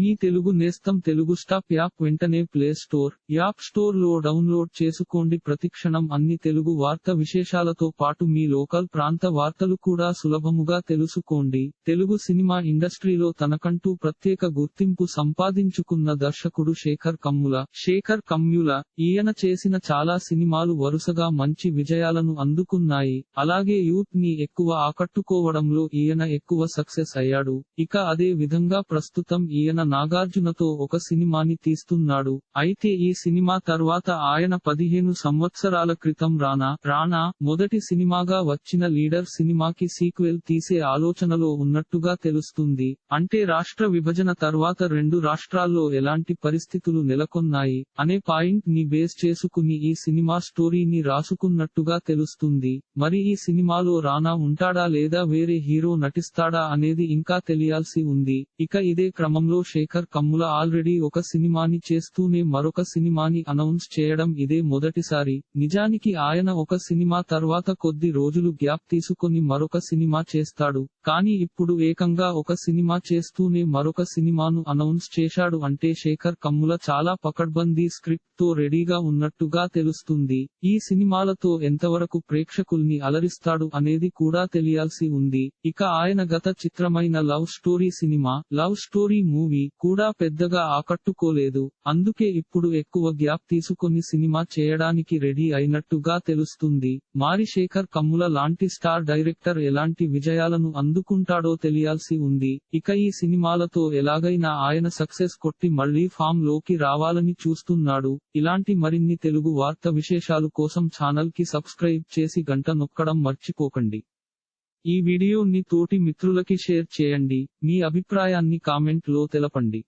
మీ తెలుగు నేస్తం Telugu stop app వెంటనే play store app స్టోర్లో డౌన్లోడ్ చేసుకోండి. ప్రతిక్షణం అన్ని తెలుగు వార్త విశేషాలతో పాటు మీ లోకల్ ప్రాంత వార్తలు కూడా సులభముగా తెలుసుకోండి. తెలుగు సినిమా ఇండస్ట్రీలో తనకంటూ ప్రత్యేక గుర్తింపు సంపాదించుకున్న దర్శకుడు శేఖర్ కమ్ముల. శేఖర్ కమ్యుల ఈయన చేసిన చాలా సినిమాలు వరుసగా మంచి విజయాలను అందుకున్నాయి. అలాగే యూత్ని ఎక్కువ ఆకట్టుకోవడంలో ఈయన ఎక్కువ సక్సెస్ అయ్యాడు. ఇక అదే విధంగా ప్రస్తుతం ఈయన నాగార్జునతో ఒక సినిమాని తీస్తున్నాడు. అయితే ఈ సినిమా తర్వాత ఆయన పదిహేను సంవత్సరాల క్రితం రానా రానా మొదటి సినిమాగా వచ్చిన లీడర్ సినిమాకి సీక్వెల్ తీసే ఆలోచనలో ఉన్నట్టుగా తెలుస్తుంది. అంటే రాష్ట్ర విభజన తర్వాత రెండు రాష్ట్రాల్లో ఎలాంటి పరిస్థితులు నెలకొన్నాయి అనే పాయింట్ని బేస్ చేసుకుని ఈ సినిమా స్టోరీని రాసుకున్నట్టుగా తెలుస్తుంది. మరి ఈ సినిమాలో రానా ఉంటాడా లేదా వేరే హీరో నటిస్తాడా అనేది ఇంకా తెలియాల్సి ఉంది. ఇక ఇదే క్రమంలో శేఖర్ కమ్ముల ఆల్రెడీ ఒక సినిమాని చేస్తూనే మరొక సినిమాని అనౌన్స్ చేయడం ఇదే మొదటిసారి. నిజానికి ఆయన ఒక సినిమా తర్వాత కొద్ది రోజులు గ్యాప్ తీసుకొని మరొక సినిమా చేస్తాడు. కానీ ఇప్పుడు ఏకంగా ఒక సినిమా చేస్తూనే మరొక సినిమాను అనౌన్స్ చేశాడు అంటే శేఖర్ కమ్ముల చాలా పకడ్బందీ స్క్రిప్ట్తో రెడీగా ఉన్నట్టుగా తెలుస్తుంది. ఈ సినిమాలతో ఎంతవరకు ప్రేక్షకుల్ని అలరిస్తాడు అనేది కూడా తెలియాల్సి ఉంది. ఇక ఆయన గత చిత్రమైన love story cinema love story movie కూడా పెద్దగా ఆకట్టుకోలేదు. అందుకే ఇప్పుడు ఎక్కువ గ్యాప్ తీసుకొని సినిమా చేయడానికి రెడీ అయినట్టుగా తెలుస్తుంది. మారి శేఖర్ కమ్ముల లాంటి స్టార్ డైరెక్టర్ ఎలాంటి విజయాలను అందుకుంటాడో తెలియాల్సి ఉంది. ఇక ఈ సినిమాలతో ఎలాగైనా ఆయన సక్సెస్ కొట్టి మళ్ళీ ఫామ్లోకి రావాలని చూస్తున్నాడు. ఇలాంటి మరిన్ని తెలుగు వార్త విశేషాలు కోసం ఛానల్కి సబ్స్క్రైబ్ చేసి గంట నొక్కడం మర్చిపోకండి. ఈ వీడియోని తోటి మిత్రులకి షేర్ చేయండి. మీ అభిప్రాయాన్ని కామెంట్లో తెలపండి.